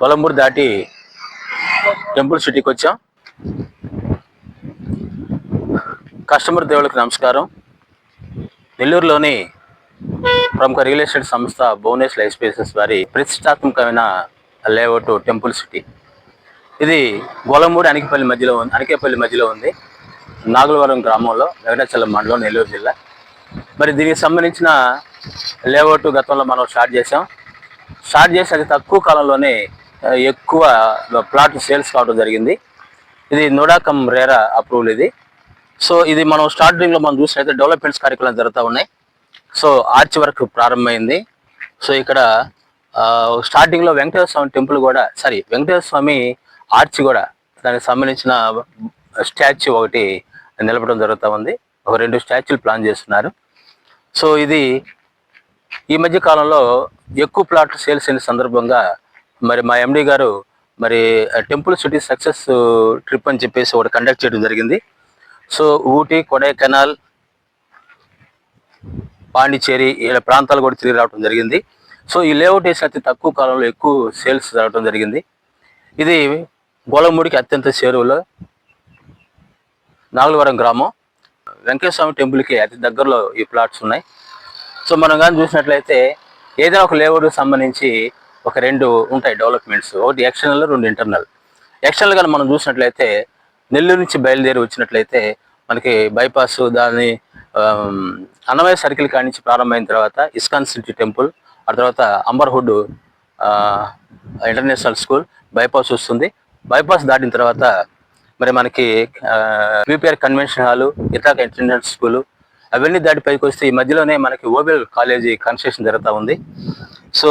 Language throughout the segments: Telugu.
పొలంబూరు దాటి టెంపుల్ సిటీకి వచ్చాం. కస్టమర్ దేవుళ్ళకి నమస్కారం. నెల్లూరులోని ప్రముఖ రియల్ ఎస్టేట్ సంస్థ భువనేష్ లైఫ్ స్పేసెస్ వారి ప్రతిష్టాత్మకమైన లేఅవుట్ టెంపుల్ సిటీ. ఇది గోలమూడి అనికపల్లి మధ్యలో ఉంది అనికేపల్లి మధ్యలో ఉంది. నాగులవరం గ్రామంలో వెంకటాచలం మండలం నెల్లూరు జిల్లా. మరి దీనికి సంబంధించిన లేఅవుట్ గతంలో మనం స్టార్ట్ చేసాం స్టార్ట్ చేసి అది తక్కువ కాలంలోనే ఎక్కువ ప్లాట్ సేల్స్ కావడం జరిగింది. ఇది నోడాకం రేరా అప్రూవల్ ఇది. సో ఇది మనం స్టార్టింగ్లో మనం చూసినట్టు డెవలప్మెంట్స్ కార్యక్రమాలు జరుగుతూ ఉన్నాయి. సో ఆర్చ్ వర్క్ ప్రారంభమైంది. సో ఇక్కడ ఆ, స్టార్టింగ్లో వెంకటేశ్వర స్వామి టెంపుల్ కూడా సారీ వెంకటేశ్వర స్వామి ఆర్చ్ కూడా దానికి సంబంధించిన స్టాచ్యూ ఒకటి నిలపడం జరుగుతూ ఉంది. ఒక రెండు స్టాచ్యూలు ప్లాన్ చేస్తున్నారు. సో ఇది ఈ మధ్య కాలంలో ఎక్కువ ప్లాట్లు సేల్స్ అయిన సందర్భంగా మరి మా ఎండి గారు మరి టెంపుల్ సిటీ సక్సెస్ ట్రిప్ అని చెప్పేసి ఒకటి కండక్ట్ చేయడం జరిగింది. సో ఊటీ కొడైకెనాల్ పాండిచేరి ఇలా ప్రాంతాలు కూడా తిరిగి రావడం జరిగింది. సో ఈ లేఅవుట్ వేసిన అతి తక్కువ కాలంలో ఎక్కువ సేల్స్ జరగడం జరిగింది. ఇది గోలమూడికి అత్యంత చేరువలో నాగలవరం గ్రామం. వెంకటేశ్వర స్వామి టెంపుల్కి అతి దగ్గరలో ఈ ప్లాట్స్ ఉన్నాయి. సో మనం కానీ చూసినట్లయితే ఏదైనా ఒక లేఅవుట్కి సంబంధించి ఒక రెండు ఉంటాయి డెవలప్మెంట్స్. ఒకటి ఎక్స్టర్నల్ రెండు ఇంటర్నల్. ఎక్స్టర్నల్ కానీ మనం చూసినట్లయితే నెల్లూరు నుంచి బయలుదేరి వచ్చినట్లయితే మనకి బైపాస్ దాని అన్నమయ్య సర్కిల్ కాడి నుంచి ప్రారంభమైన తర్వాత ఇస్కాన్ సిటీ టెంపుల్ ఆ తర్వాత అంబర్హుడ్ ఇంటర్నేషనల్ స్కూల్ బైపాస్ వస్తుంది. బైపాస్ దాటిన తర్వాత మరి మనకి PPR convention hall Ithaca international school అవన్నీ దాటి పైకి వస్తే ఈ మధ్యలోనే మనకి ఓబెల్ కాలేజీ కన్స్ట్రక్షన్ జరుగుతూ ఉంది. సో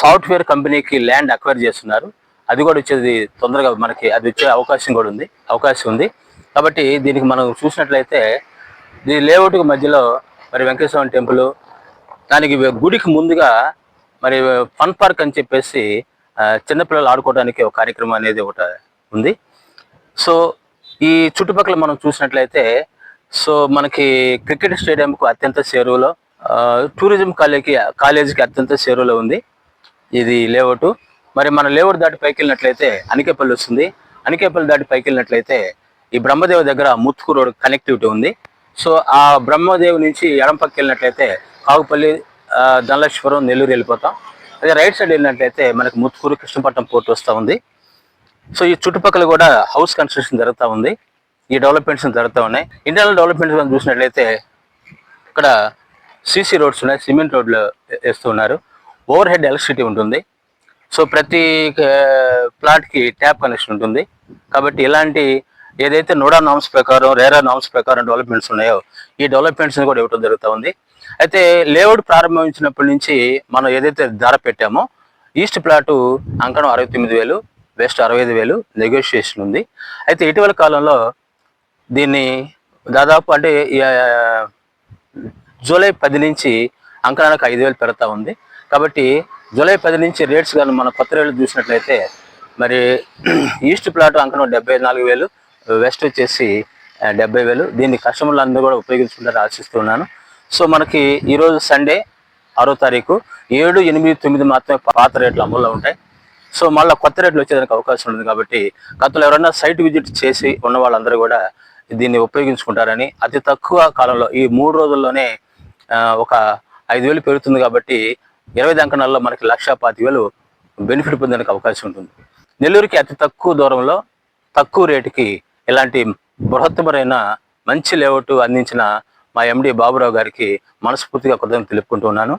సాఫ్ట్వేర్ కంపెనీకి ల్యాండ్ అక్వైర్ చేస్తున్నారు. అది కూడా వచ్చేది తొందరగా మనకి అది వచ్చే అవకాశం కూడా ఉంది. అవకాశం ఉంది. కాబట్టి దీనికి మనం చూసినట్లయితే ఈ లేఅవుట్కి మధ్యలో మరి వెంకటేశ్వర టెంపుల్ దానికి గుడికి ముందుగా మరి ఫన్ పార్క్ అని చెప్పేసి చిన్నపిల్లలు ఆడుకోవడానికి ఒక కార్యక్రమం అనేది ఒకటి ఉంది. సో ఈ చుట్టుపక్కల మనం చూసినట్లయితే సో మనకి క్రికెట్ స్టేడియంకు అత్యంత చేరువలో టూరిజం కాలేజీకి కాలేజీకి అత్యంత చేరువలో ఉంది. ఇది లేఅవుట్. మరి మన లేఅవుట్ దాటి పైకి వెళ్ళినట్లయితే అనికేపల్లి వస్తుంది. అనికేపల్లి దాటి పైకి వెళ్ళినట్లయితే ఈ బ్రహ్మదేవ దగ్గర ముత్తుకు రోడ్ కనెక్టివిటీ ఉంది. సో ఆ బ్రహ్మదేవి నుంచి ఎడం పక్కకి వెళ్ళినట్లయితే కాగుపల్లి ధనలక్ష్మీపురం నెల్లూరు వెళ్ళిపోతాం. అదే రైట్ సైడ్ వెళ్ళినట్లయితే మనకు ముత్తుకూరు కృష్ణపట్నం పోర్ట్ వస్తూ ఉంది. సో ఈ చుట్టుపక్కల కూడా హౌస్ కన్స్ట్రక్షన్ జరుగుతూ ఉంది. ఈ డెవలప్మెంట్స్ జరుగుతూ ఉన్నాయి. ఇంటర్నల్ డెవలప్మెంట్స్ మనం చూసినట్లయితే ఇక్కడ సీసీ రోడ్స్ ఉన్నాయి సిమెంట్ రోడ్లు వేస్తూ ఉన్నారు ఓవర్ హెడ్ ఎలక్ట్రిసిటీ ఉంటుంది. సో ప్రతి ప్లాట్కి ట్యాప్ కనెక్షన్ ఉంటుంది. కాబట్టి ఇలాంటి ఏదైతే నోడా నామ్స్ ప్రకారం రేరా నామ్స్ ప్రకారం డెవలప్మెంట్స్ ఉన్నాయో ఈ డెవలప్మెంట్స్ కూడా ఇవ్వడం జరుగుతూ ఉంది అయితే లేఅవుట్ ప్రారంభించినప్పటి నుంచి మనం ఏదైతే ధర పెట్టామో ఈస్ట్ ప్లాటు అంకణం అరవై తొమ్మిది వేలు వెస్ట్ అరవై ఐదు వేలు నెగోషియేషన్ ఉంది. అయితే ఇటీవల కాలంలో దీన్ని దాదాపు అంటే జూలై పది నుంచి అంకణానికి ఐదు వేలు పెడతా ఉంది. కాబట్టి జూలై పది నుంచి రేట్స్ కానీ మన కొత్త రేట్లు చూసినట్లయితే మరి ఈస్ట్ ప్లాట్ అంకణం డెబ్బై నాలుగు వేలు వెస్ట్ వచ్చేసి డెబ్బై వేలు. దీన్ని కస్టమర్లు అందరూ కూడా ఉపయోగించుకుంటారని ఆశిస్తున్నాను. సో మనకి ఈరోజు సండే ఆరో తారీఖు ఏడు ఎనిమిది తొమ్మిది మాత్రమే పాత రేట్లు అమల్లో ఉంటాయి. సో మళ్ళీ కొత్త రేట్లు వచ్చేదానికి అవకాశం ఉంది కాబట్టి గతంలో ఎవరైనా సైట్ విజిట్ చేసి ఉన్న వాళ్ళందరూ కూడా దీన్ని ఉపయోగించుకుంటారని అతి తక్కువ కాలంలో ఈ మూడు రోజుల్లోనే ఒక ఐదు వేలు పెరుగుతుంది కాబట్టి ఇరవై దంకణాల్లో మనకి లక్ష పాతి వేలు బెనిఫిట్ పొందడానికి అవకాశం ఉంటుంది. నెల్లూరుకి అతి తక్కువ దూరంలో తక్కువ రేటుకి ఇలాంటి బృహత్తమైన మంచి లేఅవుట్ అందించిన మా ఎండి బాబురావు గారికి మనస్ఫూర్తిగా కృతజ్ఞతలు తెలుపుకుంటూ ఉన్నాను.